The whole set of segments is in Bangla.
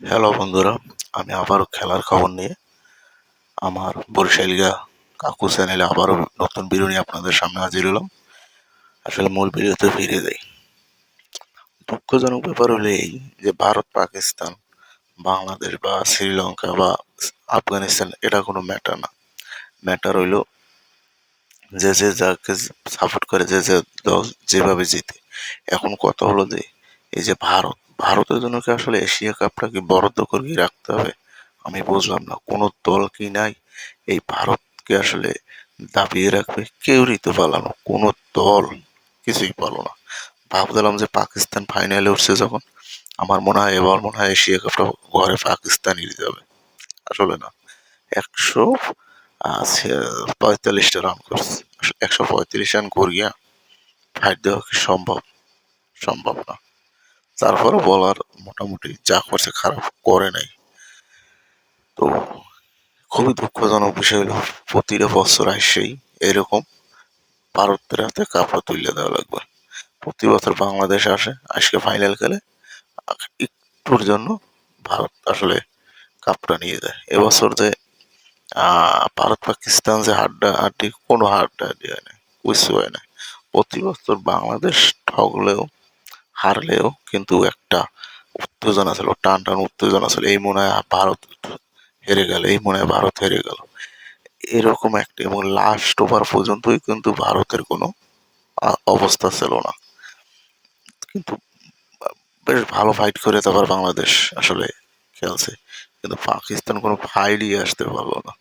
হ্যালো বন্ধুরা, আমি আবারও খেলার খবর নিয়ে আমার বরিশালিয়া কাকু চ্যানেলে আবারও নতুন ভিডিও আপনাদের সামনে হাজির হলাম। আসলে মূল ভিডিওতে ফিরে যাই। দুঃখজনক ব্যাপার হলো এই যে ভারত, পাকিস্তান, বাংলাদেশ বা শ্রীলঙ্কা বা আফগানিস্তান, এটা কোনো ম্যাটার না। ম্যাটার হইল যে যে যাকে সাপোর্ট করে, যে যে দল যেভাবে জিতে। এখন কথা হলো যে, এই যে ভারত ভারতের জন্য কি আসলে এশিয়া কাপটা কি বরাদ্দ করে রাখতে হবে? আমি বুঝলাম না, কোনো দল কি নাই? এই ভারতকে আসলে দাবিয়ে রাখবে? কেউই তো পালানো কোনো দল কিছুই পালো না। ভাবছিলাম যে পাকিস্তান ফাইনালে উঠছে যখন। আমার মনে হয়, এবার মনে হয় এশিয়া কাপটা ঘরে পাকিস্তানই যাবে। আসলে না, একশো পঁয়তাল্লিশটা রান করছে। একশো পঁয়ত্রিশ রান করিয়া ফাইট দেওয়া কি সম্ভব? সম্ভব না। তারপরে বলার মোটামুটি যা করছে খারাপ করে নাই। তো খুবই দুঃখজনক বিষয় হলো, প্রতিটা বছর আসছেই এরকম ভারতের হাতে কাপড় তুলে দেওয়া লাগবে। প্রতি বছর বাংলাদেশ আসে, আজকে ফাইনাল খেলে একটুর জন্য ভারত আসলে কাপটা নিয়ে যায়। এবছর যে ভারত পাকিস্তান যে হাড্ডা, হাড্ডি কোনো হাড্ডা হাড্ডি হয় না কিছু হয় না প্রতি বছর বাংলাদেশ ঠগলেও হারলেও কিন্তু একটা উত্তেজনা ছিল টান টান উত্তেজনা ছিল, এই মনে হয় ভারত হেরে গেল, এই মনে হয় ভারত হেরে গেল। এরকম একটা এবং লাস্ট ওভার পর্যন্তই কিন্তু ভারতের কোনো অবস্থা ছিল না। কিন্তু বেশ ভালো ফাইট করে তারপর বাংলাদেশ আসলে খেলছে। কিন্তু পাকিস্তান কোনো ফাইলই আসতে পারল না,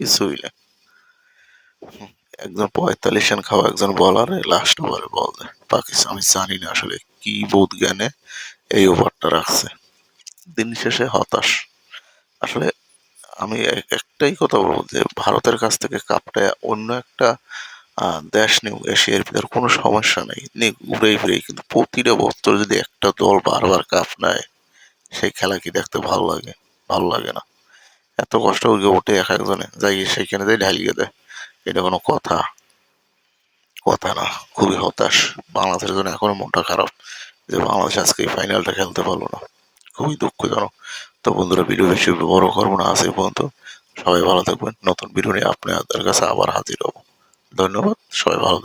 কিছুই না। একজন পঁয়তাল্লিশ রান খাওয়া একজন বলার লাস্ট ওভারে বল দেয়। পাকিস্তান, আমি জানি না আসলে কি বোধ জ্ঞানে এই ওভারটা রাখছে। দিন শেষে হতাশ। আসলে আমি একটাই কথা বলব যে, ভারতের কাছ থেকে কাপটা অন্য একটা দেশ নিউ এশিয়ার ভিতর কোনো সমস্যা নেই। নিয়ে ঘুরে ফিরে কিন্তু প্রতিটা বছর যদি একটা দল বারবার কাপ নেয়, সেই খেলা কি দেখতে ভালো লাগে? ভালো লাগে না। এত কষ্ট ওঠে এক একজনে, যাই সেইখানে যাই ঢালিয়ে দেয়। এটা কোনো কথা। কথা না। খুবই হতাশ। বাংলাদেশের জন্য এখনও মনটা খারাপ যে বাংলাদেশ আজকে এই ফাইনালটা খেলতে পারল না। খুবই দুঃখজনক। তো বন্ধুরা ভিডিও বেশি বড় করব না আছে পর্যন্ত। সবাই ভালো থাকবেন। নতুন ভিডিও নিয়ে আপনাদের কাছে আবার হাজির হব। ধন্যবাদ। সবাই ভালো